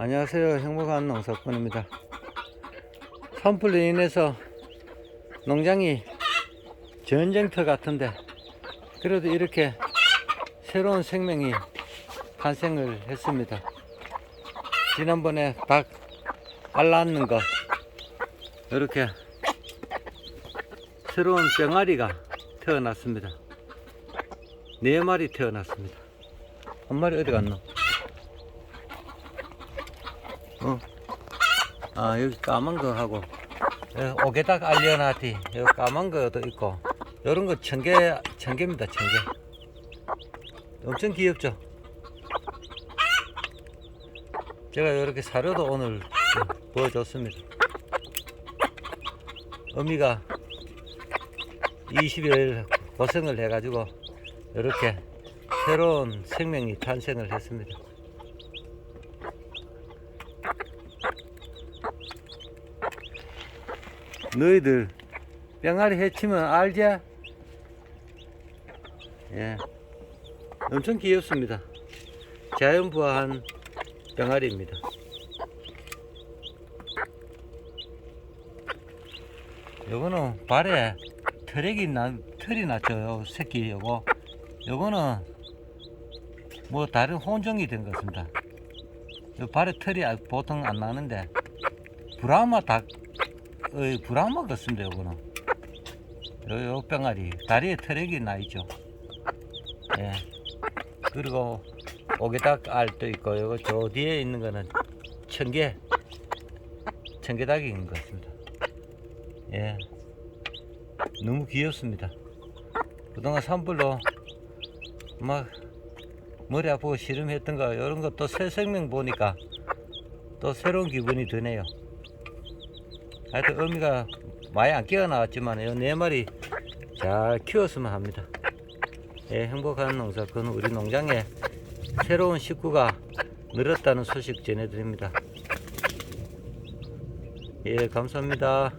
안녕하세요. 행복한 농사꾼입니다. 산불로 인해서 농장이 전쟁터 같은데 그래도 이렇게 새로운 생명이 탄생을 했습니다. 지난번에 닭 알낳는 거 이렇게 새로운 병아리가 태어났습니다. 네 마리 태어났습니다. 한 마리 어디 갔노? 어. 아, 여기 까만 거 하고, 오게닭 알리오나티, 여기 까만 거도 있고, 요런 거천 개, 천 개입니다, 천 개. 엄청 귀엽죠? 제가 이렇게 사료도 오늘 좀 보여줬습니다. 어미가 20여일 고생을 해가지고, 이렇게 새로운 생명이 탄생을 했습니다. 너희들 병아리 해치면 알지? 예. 엄청 귀엽습니다. 자연부화한 병아리입니다. 요거는 발에 털이 나, 털이 났죠. 요 새끼 요거. 요거는 뭐 다른 혼종이 된 것 같습니다. 요 발에 털이 아- 보통 안 나는데 브라마 닭 어, 브라마 같습니다, 요거는. 요, 요 병아리. 다리에 털액이 나 있죠. 예. 그리고 오게닭 알도 있고, 요거 저 뒤에 있는 거는 청개. 청개닭인 것 같습니다. 예. 너무 귀엽습니다. 그동안 산불로 막 머리 아프고 시름했던 거, 이런 거또새 생명 보니까 또 새로운 기분이 드네요. 하여튼 어미가 많이 안 깨어나왔지만 이네 마리 잘 키웠으면 합니다. 예, 행복한 농사꾼 우리 농장에 새로운 식구가 늘었다는 소식 전해드립니다. 예, 감사합니다.